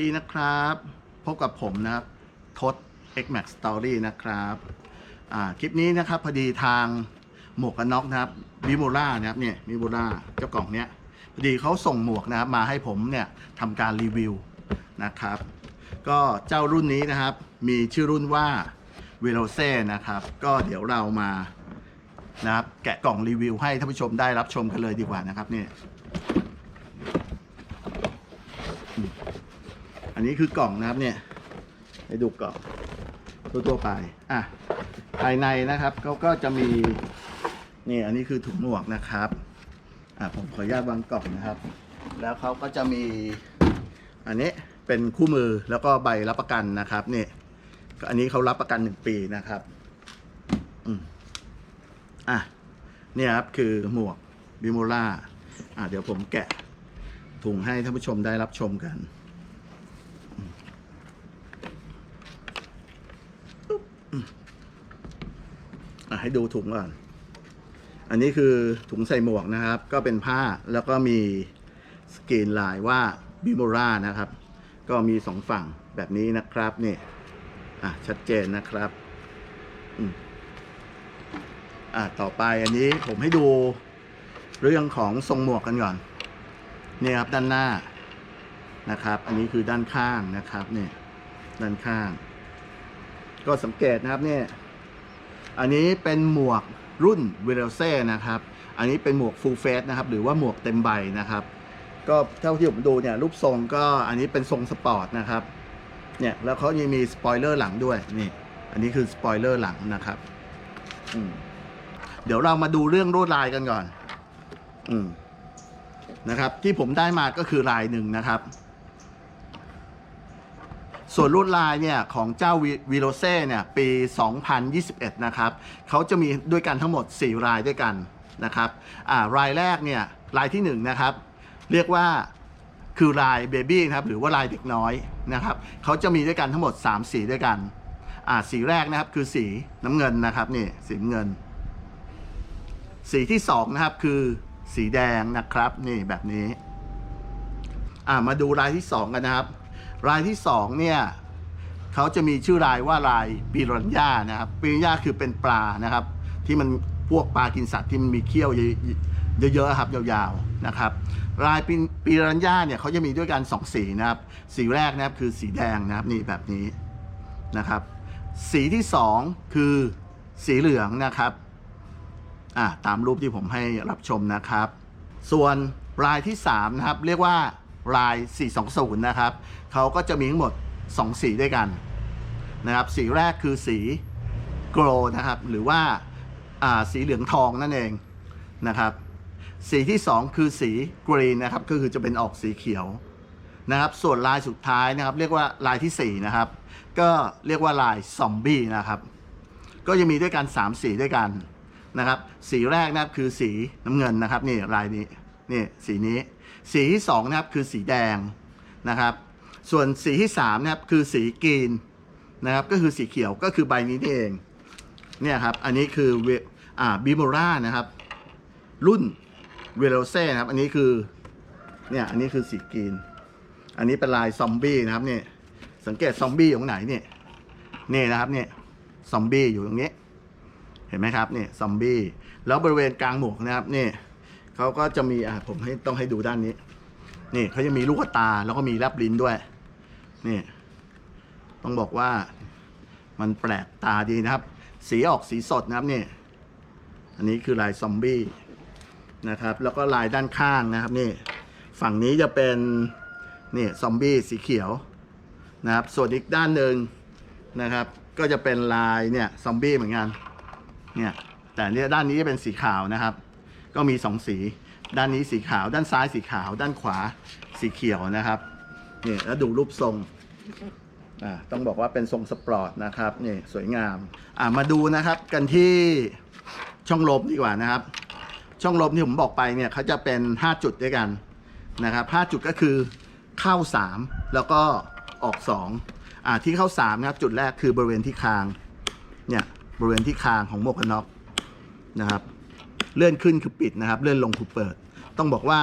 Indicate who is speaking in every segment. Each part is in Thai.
Speaker 1: สวัสดีนะครับ พบกับผมนะครับทศ X Max Story นะครับคลิปนี้นะครับพอดีทางหมวกกันน็อกนะครับบิโมล่านะครับเนี่ยบิโมล่าเจ้ากล่องเนี้ยพอดีเขาส่งหมวกนะครับมาให้ผมเนี่ยทำการรีวิวนะครับ ก็เจ้ารุ่นนี้นะครับ มีชื่อรุ่นว่า v e l o c e นะครับ ก็เดี๋ยวเรามานะครับแกะกล่องรีวิวให้ท่านผู้ชมได้รับชมกันเลยดีกว่านะครับเนี่ อันนี้คือกล่องนะครับเนี่ยให้ดูกล่องทั่วไปอะภายในนะครับเขาก็จะมีนี่อันนี้คือถุงหมวกนะครับอะผมขออนุญาตวางกล่องนะครับ แล้วเขาก็จะมีอันนี้เป็นคู่มือแล้วก็ใบรับประกันนะครับนี่อันนี้เขารับประกันหนึ่งปีนะครับอืมอะเนี่ยครับคือหมวกบิโมล่าอะเดี๋ยวผมแกะถุงให้ท่านผู้ชมได้รับชมกัน ให้ดูถุงก่อน อันนี้คือถุงใส่หมวกนะครับ ก็เป็นผ้าแล้วก็มีสกรีนลายว่าบิโมรานะครับ ก็มีสองฝั่งแบบนี้นะครับนี่อะชัดเจนนะครับอะต่อไปอันนี้ผมให้ดูเรื่องของทรงหมวกกันก่อนนี่ครับด้านหน้านะครับ อันนี้คือด้านข้างนะครับเนี่ยด้านข้าง ก็สังเกตนะครับเนี่ย อันนี้เป็นหมวกรุ่นเวลเซ่นะครับ อันนี้เป็นหมวก full face นะครับ หรือว่าหมวกเต็มใบนะครับ ก็เท่าที่ผมดูเนี่ยรูปทรงก็อันนี้เป็นทรงสปอร์ตนะครับ เนี่ยแล้วเขายังมีสปอยเลอร์หลังด้วยนี่ อันนี้คือสปอยเลอร์หลังนะครับ อืมเดี๋ยวเรามาดูเรื่องลวดลายกันก่อน อืมนะครับ ที่ผมได้มาก็คือลายหนึ่งนะครับ ส่วนลวดลายเนี่ยของเจ้าวีโรเซ่เนี่ยปี 2021 นะครับเขาจะมีด้วยกันทั้งหมด 4 รายด้วยกันนะครับอ่ารายแรกเนี่ยรายที่1นะครับเรียกว่าคือลายเบบี้นะครับหรือว่าลายเด็กน้อยนะครับเขาจะมีด้วยกันทั้งหมด 3 สีด้วยกันอ่าสีแรกนะครับคือสีน้ำเงินนะครับนี่สีเงิน สีที่2นะครับคือสีแดงนะครับนี่แบบนี้อ่ามาดูรายที่ 2 กันนะครับ รายที่สองเนี่ยเขาจะมีชื่อรายว่าลายปีรัญญานะครับปีรัญญาคือเป็นปลานะครับ ที่มันพวกปลากินสัตว์ที่มันมีเขี้ยวเยอะๆครับยาวๆนะครับลายปีปีรัญญาเนี่ยเขาจะมีด้วยกันสองสีนะครับ สีแรกนะครับคือสีแดงนะครับนี่แบบนี้นะครับ สีที่สองคือสีเหลืองนะครับอะตามรูปที่ผมให้รับชมนะครับ ส่วนรายที่3นะครับเรียกว่า ลาย 420 นะครับเขาก็จะมีทั้งหมด 2 สีด้วยกันนะครับ สีแรกคือสีโกลนะครับ หรือว่าาสีเหลืองทองนั่นเองนะครับ สีที่ 2 คือสีกรีนนะครับ ก็คือจะเป็นออกสีเขียวนะครับ ส่วนลายสุดท้ายนะครับ เรียกว่าลายทีสี่ 4 นะครับ ก็เรียกว่าลายซอมบี้นะครับ ก็จะมีด้วยกัน 3 สีด้วยกันนะครับ สีแรกนะครับคือสีน้ำเงินนะครับนี่ลายนี้นี่สีนี้ สีที่2นะครับคือสีแดงนะครับ ส่วนสีที่3นะครับคือสีกรีนนะครับก็คือสีเขียวก็คือใบนี้นี่เองเนี่ยครับอันนี้คือเวอ่าบิโมรานะครับ รุ่นเวโรเซ่นะครับ อันนี้คือเนี่ยอันนี้คือสีกรีน อันนี้เป็นลายซอมบี้นะครับเนี่ยสังเกตซอมบี้อยู่ตรงไหนเนี่ยนี่นะครับเนี่ยซอมบี้อยู่ตรงนี้ เห็นไหมครับเนี่ยซอมบี้แล้วบริเวณกลางหมวกนะครับนี่ เขาก็จะมีอะผมให้ต้องให้ดูด้านนี้ นี่เขาจะมีลูกตาแล้วก็มีแลบลิ้นด้วย นี่ ต้องบอกว่ามันแปลกตาดีนะครับ สีออกสีสดนะครับนี่อันนี้คือลายซอมบี้นะครับ แล้วก็ลายด้านข้างนะครับนี่ฝั่งนี้จะเป็นนี่ซอมบี้สีเขียวนะครับ ส่วนอีกด้านหนึ่งนะครับ ก็จะเป็นลายเนี่ยซอมบี้เหมือนกันเนี่ยแต่เนี่ยด้านนี้จะเป็นสีขาวนะครับ ก็มีสองสี ด้านนี้สีขาว ด้านซ้ายสีขาว ด้านขวาสีเขียวนะครับนี่แล้วดูรูปทรงอ่าต้องบอกว่าเป็นทรงสปอร์ตนะครับนี่สวยงามอ่ามาดูนะครับกันที่ช่องลมดีกว่านะครับ ช่องลมที่ผมบอกไปเนี่ยเขาจะเป็น 5 จุดด้วยกันนะครับ5จุดก็คือเข้า 3 แล้วก็ออก2อ่าที่เข้า3นะครับจุดแรกคือบริเวณที่คางเนี่ยบริเวณที่คางของหมวกกันน็อกนะครับ เลื่อนขึ้นคือปิดนะครับ เลื่อนลงคือเปิด ต้องบอกว่า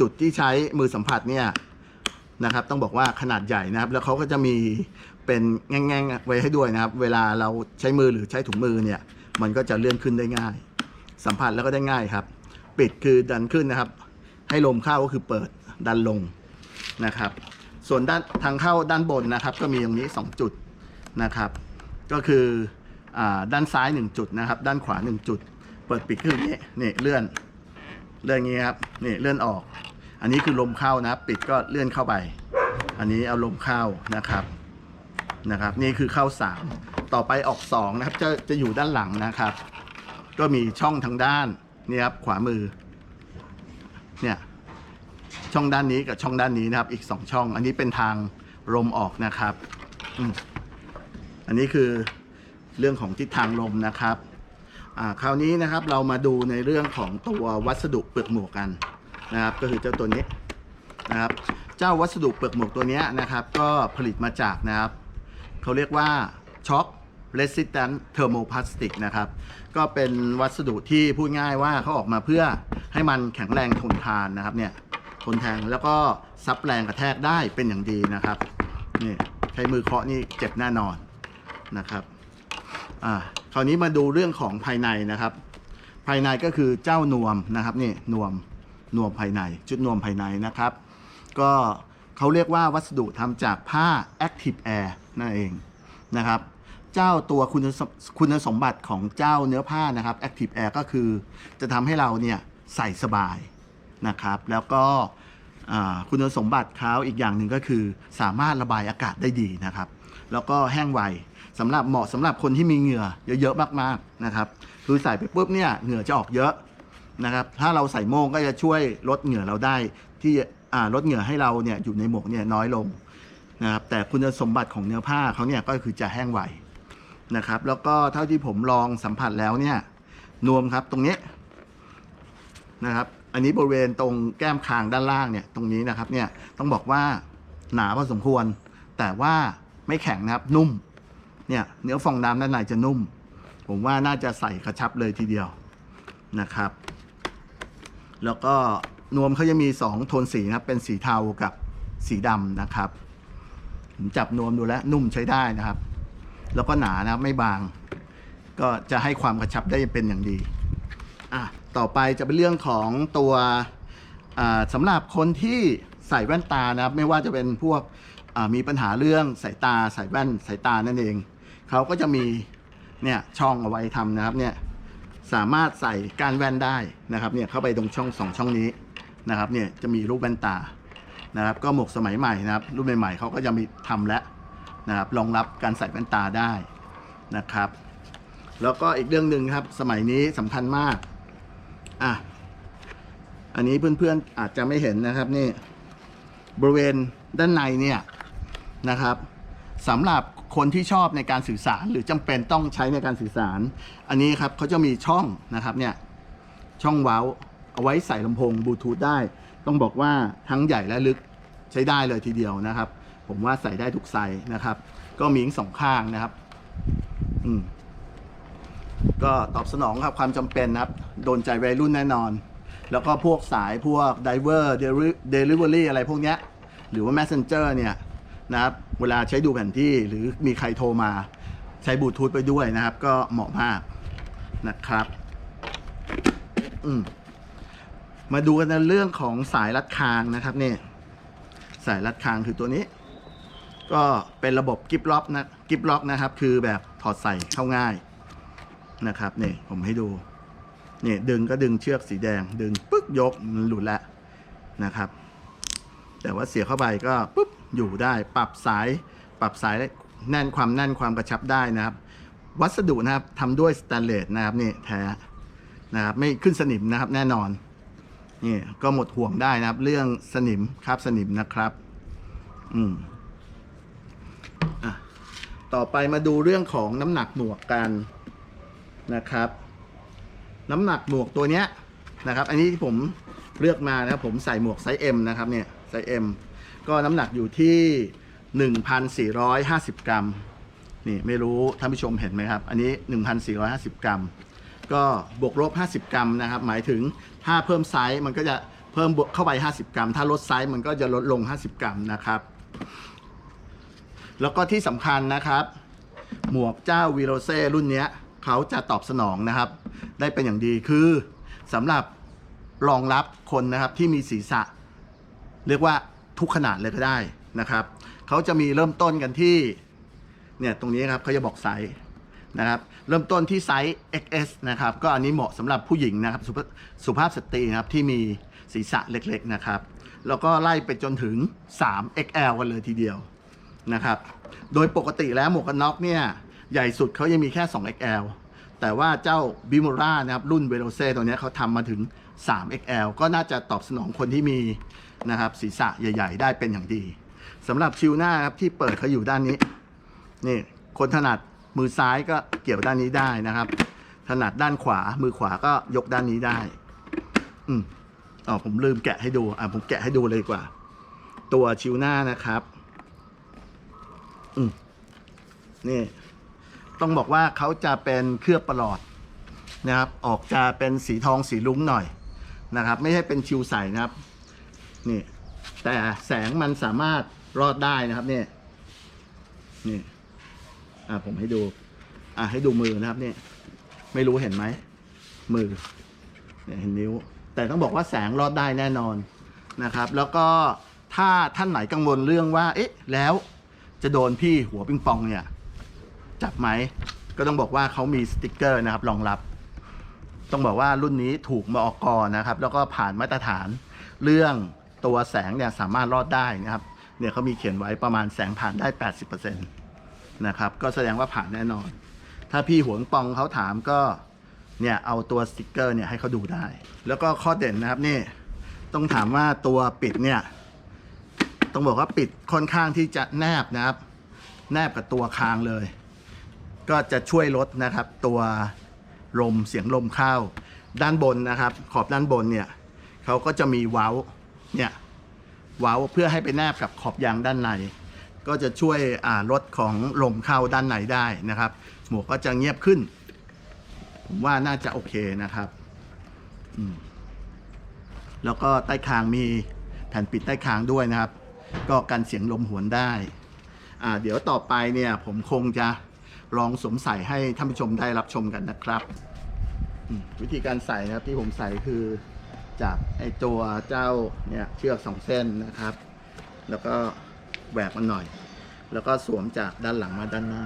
Speaker 1: จุดที่ใช้มือสัมผัสเนี่ยนะครับ ต้องบอกว่าขนาดใหญ่นะครับ แล้วเขาก็จะมีเป็นแง่งๆไว้ให้ด้วยนะครับ เวลาเราใช้มือหรือใช้ถุงมือเนี่ย มันก็จะเลื่อนขึ้นได้ง่าย สัมผัสแล้วก็ได้ง่ายครับ ปิดคือดันขึ้นนะครับ ให้ลมเข้าก็คือเปิดดันลงนะครับ ส่วนด้านทางเข้าด้านบนนะครับ ก็มีตรงนี้ 2 จุดนะครับ ก็คืออด้านซ้าย 1 จุดนะครับ ด้านขวา 1 จุด เปิดปิดคืออย่างนี้นี่เลื่อนเลื่อนอย่างนี้ครับนี่เลื่อนออก อันนี้คือลมเข้านะปิดก็เลื่อนเข้าไป อันนี้เอาลมเข้านะครับนะครับ นี่คือเข้า 3 ต่อไปออก2นะครับจะจะอยู่ด้านหลังนะครับ ก็มีช่องทางด้านนี่ครับขวามือเนี่ยช่องด้านนี้กับช่องด้านนี้นะครับ อีก 2 ช่อง อันนี้เป็นทางลมออกนะครับอันนี้คือเรื่องของทิศทางลมนะครับ คราวนี้นะครับเรามาดูในเรื่องของตัววัสดุเปลือกหมวกกันนะครับ ก็คือเจ้าตัวนี้นะครับเจ้าวัสดุเปลือกหมวกตัวนี้นะครับ ก็ผลิตมาจากนะครับเขาเรียกว่าช็อค resistant thermoplastic นะครับ ก็เป็นวัสดุที่พูดง่ายว่าเขาออกมาเพื่อให้มันแข็งแรงทนทานนะครับเนี่ยทนแทนแล้วก็ซับแรงกระแทกได้เป็นอย่างดีนะครับนี่ใช้มือเคาะนี่เจ็บแน่นอนนะครับอ่า คราวนี้มาดูเรื่องของภายในนะครับ ภายในก็คือเจ้านวมนะครับนี่นวมนวมภายใน ชุดนวมภายในนะครับ ก็เขาเรียกว่าวัสดุทำจากผ้า Active Air นั่นเองนะครับเจ้าตัวคุณสมคุณสมบัติของเจ้าเนื้อผ้านะครับ Active Air ก็คือจะทำให้เราเนี่ยใส่สบายนะครับ แล้วก็คุณสมบัติเขาอีกอย่างหนึ่งก็คือสามารถระบายอากาศได้ดีนะครับ แล้วก็แห้งไว สำหรับเหมาะสำหรับคนที่มีเหงื่อเยอะๆมากๆนะครับคือใส่ไปปุ๊บเนี่ยเหงื่อจะออกเยอะนะครับ ถ้าเราใส่โม่งก็จะช่วยลดเหงื่อเราได้ ที่ลดเหงื่อให้เราเนี่ยอยู่ในหมวกเนี่ยน้อยลงนะครับแต่คุณสมบัติของเนื้อผ้าเขาเนี่ยก็คือจะแห้งไวนะครับ แล้วก็เท่าที่ผมลองสัมผัสแล้วเนี่ยนวมครับตรงนี้นะครับ อันนี้บริเวณตรงแก้มคางด้านล่างเนี่ยตรงนี้นะครับเนี่ยต้องบอกว่าหนาพอสมควร แต่ว่าไม่แข็งนะครับนุ่ม เนี่ยเนื้อฟองน้ำด้านในจะนุ่ม ผมว่าน่าจะใส่กระชับเลยทีเดียวนะครับ แล้วก็นวมเขาจะมี 2 โทนสีนะครับเป็นสีเทากับสีดำนะครับผมจับนวมดูแล้วนุ่มใช้ได้นะครับ แล้วก็หนานะครับไม่บาง ก็จะให้ความกระชับได้เป็นอย่างดีอะต่อไปจะเป็นเรื่องของตัวสำหรับคนที่ใส่แว่นตานะครับ ไม่ว่าจะเป็นพวกมีปัญหาเรื่องสายตาใส่แว่นสายตานั่นเอง เขาก็จะมีเนี่ยช่องเอาไว้ทำนะครับเนี่ยสามารถใส่กานแว่นได้นะครับเนี่ยเข้าไปตรงช่องสองช่องนี้นะครับเนี่ยจะมีรูปแว่นตานะครับ ก็หมวกสมัยใหม่นะครับ รุ่นใหม่ๆเขาก็จะมีทำแล้วนะครับรองรับการใส่แว่นตาได้นะครับ แล้วก็อีกเรื่องหนึ่งครับสมัยนี้สำคัญมากอะอันนี้เพื่อนๆอาจจะไม่เห็นนะครับนี่บริเวณด้านในเนี่ยนะครับสำหรับ คนที่ชอบในการสื่อสารหรือจำเป็นต้องใช้ในการสื่อสาร อันนี้ครับเขาจะมีช่องนะครับเนี่ยช่องเว้าเอาไว้ใส่ลำโพงบลูทูธได้ ต้องบอกว่าทั้งใหญ่และลึกใช้ได้เลยทีเดียวนะครับ ผมว่าใส่ได้ทุกไซส์นะครับ ก็มีทั้งสองข้างนะครับ อืมก็ตอบสนองครับความจำเป็นนะครับ โดนใจวัยรุ่นแน่นอน แล้วก็พวกสายพวก diver delivery อะไรพวกเนี้ย หรือว่า messenger เนี่ย นะครับเวลาใช้ดูแผนที่หรือมีใครโทรมาใช้บลูทูธไปด้วยนะครับ ก็เหมาะมากนะครับอืมมาดูกันในเรื่องของสายรัดคางนะครับนี่สายรัดคางคือตัวนี้ ก็เป็นระบบกิฟล็อกนะกิฟล็อกนะครับ คือแบบถอดใส่เข้าง่ายนะครับนี่ผมให้ดูนี่ดึงก็ดึงเชือกสีแดง ดึงปึ๊กยกมันหลุดล้วนะครับ แต่ว่าเสียเข้าไปก็ปุ๊บ อยู่ได้ ปรับสาย ปรับสายแน่นความแน่นความกระชับได้นะครับ วัสดุนะครับทำด้วยสแตนเลสนะครับนี่แท้นะครับไม่ขึ้นสนิมนะครับแน่นอนนี่ก็หมดห่วงได้นะครับ เรื่องสนิมคราบสนิมนะครับ อืมอะต่อไปมาดูเรื่องของน้ำหนักหมวกกันนะครับ น้ำหนักหมวกตัวเนี้ยนะครับ อันนี้ที่ผมเลือกมานะครับผมใส่หมวกไซส์ M นะครับเนี่ยไซส์ M ก็น้ำหนักอยู่ที่ 1,450 กรัม นี่ไม่รู้ท่านผู้ชมเห็นไหมครับ อันนี้ 1,450 กรัม ก็บวกลบ 50 กรัมนะครับ หมายถึงถ้าเพิ่มไซส์มันก็จะเพิ่มเข้าไป 50 กรัม ถ้าลดไซส์มันก็จะลดลง 50 กรัมนะครับ แล้วก็ที่สำคัญนะครับ หมวกเจ้าวีโรเซ่รุ่นนี้เขาจะตอบสนองนะครับ ได้เป็นอย่างดีคือสำหรับรองรับคนนะครับที่มีศีรษะ เรียกว่า ทุกขนาดเลยก็ได้นะครับเขาจะมีเริ่มต้นกันที่เนี่ยตรงนี้ครับเขาจะบอกไซส์นะครับเริ่มต้นที่ไซส์ XS นะครับก็อันนี้เหมาะสำหรับผู้หญิงนะครับสุภสุภาพสตรีนะครับที่มีศีรษะเล็กๆนะครับแล้วก็ไล่ไปจนถึง 3XL กันเลยทีเดียวนะครับโดยปกติแล้วหมวกกันน็อกเนี่ยใหญ่สุดเขายังมีแค่ 2XL แต่ว่าเจ้าบิมูรานะครับรุ่นเวโรเซ่ตัวนี้เขาทำมาถึง 3XL ก็น่าจะตอบสนองคนที่มีนะครับศีรษะใหญ่ ๆ ได้เป็นอย่างดีสำหรับชิวหน้าครับที่เปิดเขาอยู่ด้านนี้นี่คนถนัดมือซ้ายก็เกี่ยวด้านนี้ได้นะครับ ถนัดด้านขวามือขวาก็ยกด้านนี้ได้ อืมอ๋อผมลืมแกะให้ดูอะผมแกะให้ดูเลยดีกว่า ตัวชิวหน้านะครับ อืมนี่ต้องบอกว่าเขาจะเป็นเคลือบประหลอดนะครับ ออกจะเป็นสีทองสีลุ้งหน่อย นะครับ ไม่ใช่เป็นชิวใสนะครับนี่แต่แสงมันสามารถรอดได้นะครับเนี่ยนี่อ่าผมให้ดูอ่าให้ดูมือนะครับเนี่ยไม่รู้เห็นไหมมือเนี่ยเห็นนิ้ว แต่ต้องบอกว่าแสงรอดได้แน่นอนนะครับ แล้วก็ถ้าท่านไหนกังวลเรื่องว่า เอ๊ะ แล้วจะโดนพี่หัวปิงปองเนี่ย จับไหม ก็ต้องบอกว่าเขามีสติกเกอร์นะครับรองรับ ต้องบอกว่ารุ่นนี้ถูกมอกอนะครับ แล้วก็ผ่านมาตรฐานเรื่องตัวแสงเนี่ยสามารถรอดได้นะครับ เนี่ยเขามีเขียนไว้ประมาณแสงผ่านได้ 80%นะครับ ก็แสดงว่าผ่านแน่นอน ถ้าพี่หวงปองเขาถามก็เนี่ยเอาตัวสติกเกอร์เนี่ยให้เขาดูได้ แล้วก็ข้อเด่นนะครับนี่ต้องถามว่าตัวปิดเนี่ยต้องบอกว่าปิดค่อนข้างที่จะแนบนะครับ แนบกับตัวคางเลย ก็จะช่วยลดนะครับตัว ลมเสียงลมเข้า ด้านบนนะครับ ขอบด้านบนเนี่ยเขาก็จะมีเว้าเนี่ยเว้าเพื่อให้ไปแนบกับขอบยางด้านใน ก็จะช่วยลดของลมเข้าด้านในได้นะครับ หมวกก็จะเงียบขึ้น ผมว่าน่าจะโอเคนะครับแล้วก็ใต้คางมีแผ่นปิดใต้คางด้วยนะครับ ก็กันเสียงลมหวนได้ เดี๋ยวต่อไปเนี่ยผมคงจะ ลองสวมใส่ให้ท่านผู้ชมได้รับชมกันนะครับวิธีการใส่นะครับที่ผมใส่คือจากไอตัวเจ้าเนี่ยเชือกสองเส้นนะครับ แล้วก็แหวกมันหน่อย แล้วก็สวมจากด้านหลังมาด้านหน้า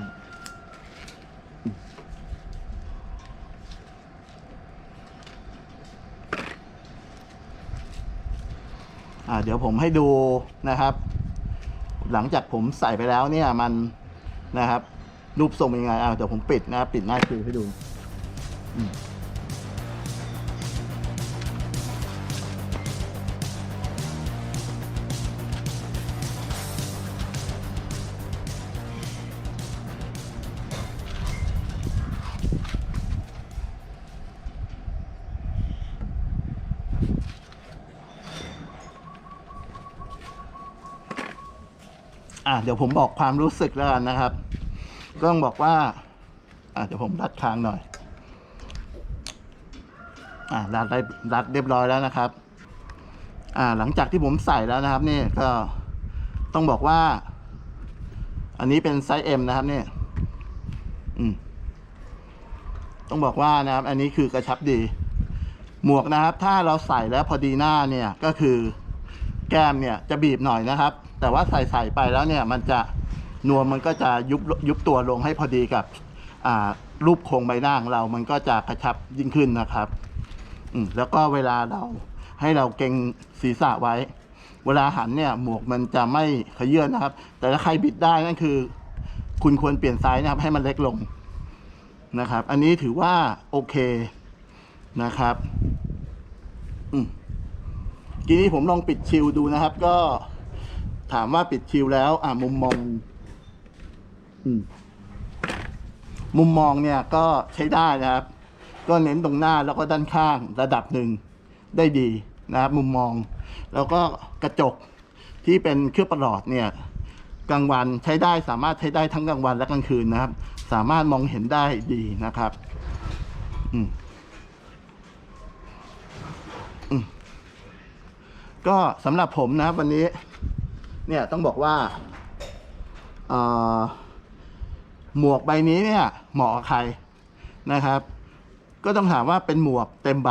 Speaker 1: เดี๋ยวผมให้ดูนะครับ หลังจากผมใส่ไปแล้วเนี่ยมันนะครับ รูปทรงเป็นยังไงอ่าเดี๋ยวผมปิดนะ ปิดหน้าคือให้ดูอ่าเดี๋ยวผมบอกความรู้สึกแล้วกันนะครับ ต้องบอกว่าอ่าเดี๋ยวผมรัดคางหน่อย อ่ารัดได้รัดเรียบร้อยแล้วนะครับ อ่าหลังจากที่ผมใส่แล้วนะครับนี่ก็ต้องบอกว่า อันนี้เป็นไซส์ M นะครับเนี่ยอืมต้องบอกว่านะครับ อันนี้คือกระชับดี หมวกนะครับ ถ้าเราใส่แล้วพอดีหน้าเนี่ยก็คือแก้มเนี่ยจะบีบหน่อยนะครับ แต่ว่าใส่ใส่ไปแล้วเนี่ยมันจะ นวมมันก็จะยุบยุบตัวลงให้พอดีกับรูปโครงใบหน้าของเรา มันก็จะกระชับยิ่งขึ้นนะครับแล้วก็เวลาเราให้เราเกรงศีรษะไว้ เวลาหันเนี่ยหมวกมันจะไม่ขยื่นนะครับ แต่ถ้าใครบิดได้นั่นคือ คุณควรเปลี่ยนไซส์นะครับ ให้มันเล็กลงนะครับ อันนี้ถือว่าโอเคนะครับอืมทีนี้ผมลองปิดชิลดูนะครับ ก็ถามว่าปิดชิลแล้ว อ่ามุมมอง มุมมองเนี่ยก็ใช้ได้นะครับ ก็เน้นตรงหน้าแล้วก็ด้านข้างระดับหนึ่งได้ดีนะครับ มุมมอง แล้วก็กระจกที่เป็นเครื่องประหลอดเนี่ยกลางวันใช้ได้สามารถใช้ได้ทั้งกลางวันและกลางคืนนะครับ สามารถมองเห็นได้ดีนะครับก็สำหรับผมนะครับวันนี้ เนี่ยต้องบอกว่าอ่อ หมวกใบนี้เนี่ยเหมาะกับใครนะครับ ก็ต้องถามว่าเป็นหมวกเต็มใบ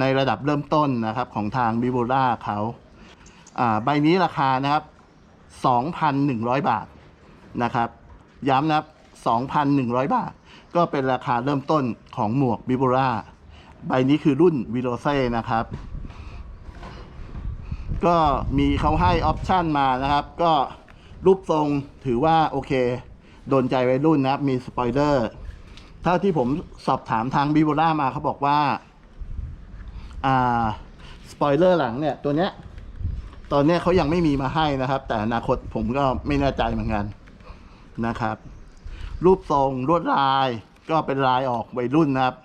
Speaker 1: ในระดับเริ่มต้นนะครับของทางบิบูล่าเขาใบนี้ราคานะครับ 2,100 บาทนะครับ ย้ำนะครับ 2,100 บาท ก็เป็นราคาเริ่มต้นของหมวกบิบูล่าใบนี้คือรุ่นวิโรเซ่นะครับ ก็มีเขาให้ออปชั่นมานะครับ ก็รูปทรงถือว่าโอเค โดนใจวัยรุ่นนะครับ มีสปอยเลอร์เท่าที่ผมสอบถามทางบิบูล่ามาเขาบอกว่า อ่า สปอยเลอร์หลังเนี่ย ตัวเนี้ย ตอนเนี้ยเขายังไม่มีมาให้นะครับ แต่อนาคตผมก็ไม่แน่ใจเหมือนกันนะครับ รูปทรงลวดลายก็เป็นลายออกวัยรุ่นนะครับ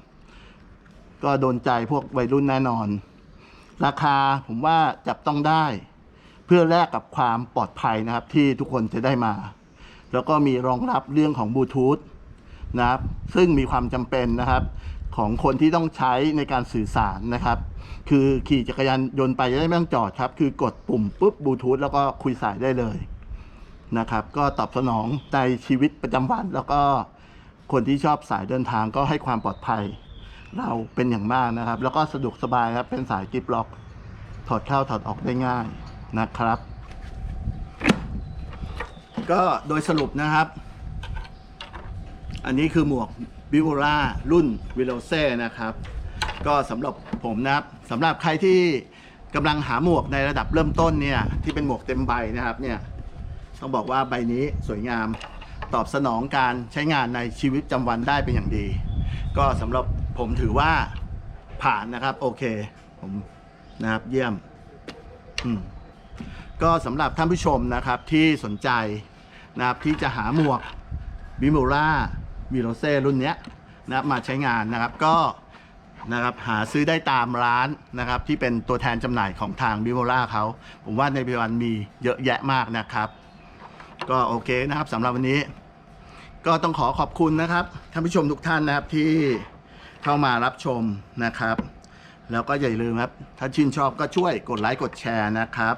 Speaker 1: ก็โดนใจพวกวัยรุ่นแน่นอน ราคาผมว่าจับต้องได้ เพื่อแลกกับความปลอดภัยนะครับ ที่ทุกคนจะได้มา แล้วก็มีรองรับเรื่องของบลูทูธนะครับซึ่งมีความจำเป็นนะครับของคนที่ต้องใช้ในการสื่อสารนะครับ คือขี่จักรยานยนต์ไปจะได้ไม่ต้องจอดครับ คือกดปุ่มปุ๊บบลูทูธแล้วก็คุยสายได้เลยนะครับ ก็ตอบสนองในชีวิตประจำวัน แล้วก็คนที่ชอบสายเดินทางก็ให้ความปลอดภัย เราเป็นอย่างมากนะครับ แล้วก็สะดวกสบายครับเป็นสายกิฟล็อก ถอดเข้าถอดออกได้ง่ายนะครับ ก็โดยสรุปนะครับ อันนี้คือหมวกบิวล่ารุ่นวิโลเซ่นะครับ ก็สำหรับผมนะครับสำหรับใครที่กำลังหาหมวกในระดับเริ่มต้นเนี่ยที่เป็นหมวกเต็มใบนะครับเนี่ยต้องบอกว่าใบนี้สวยงามตอบสนองการใช้งานในชีวิตประจำวันได้เป็นอย่างดี ก็สำหรับผมถือว่าผ่านนะครับโอเคผมนะครับเยี่ยม อืมก็สำหรับท่านผู้ชมนะครับที่สนใจ นะครับที่จะหาหมวกบิมูล่าวีโรเซ่รุ่นเนี้ยนะครับมาใช้งานนะครับก็นะครับหาซื้อได้ตามร้านนะครับที่เป็นตัวแทนจำหน่ายของทางบิโมล่าเขา ผมว่าในปัจจุบันมีเยอะแยะมากนะครับ ก็โอเคนะครับสำหรับวันนี้ ก็ต้องขอขอบคุณนะครับท่านผู้ชมทุกท่านนะครับที่เข้ามารับชมนะครับ แล้วก็อย่าลืมครับ ถ้าชื่นชอบก็ช่วยกดไลค์กดแชร์นะครับ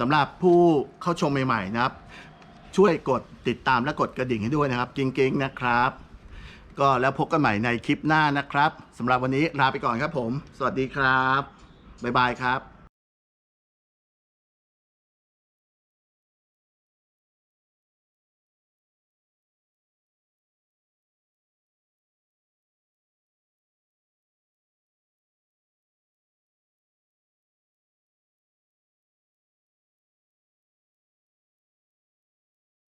Speaker 1: สำหรับผู้เข้าชมใหม่ๆนะครับ ช่วยกดติดตามและกดกระดิ่งให้ด้วยนะครับกิ๊งๆนะครับ ก็แล้วพบกันใหม่ในคลิปหน้านะครับสำหรับวันนี้ลาไปก่อนครับผม สวัสดีครับบ๊ายบายครับ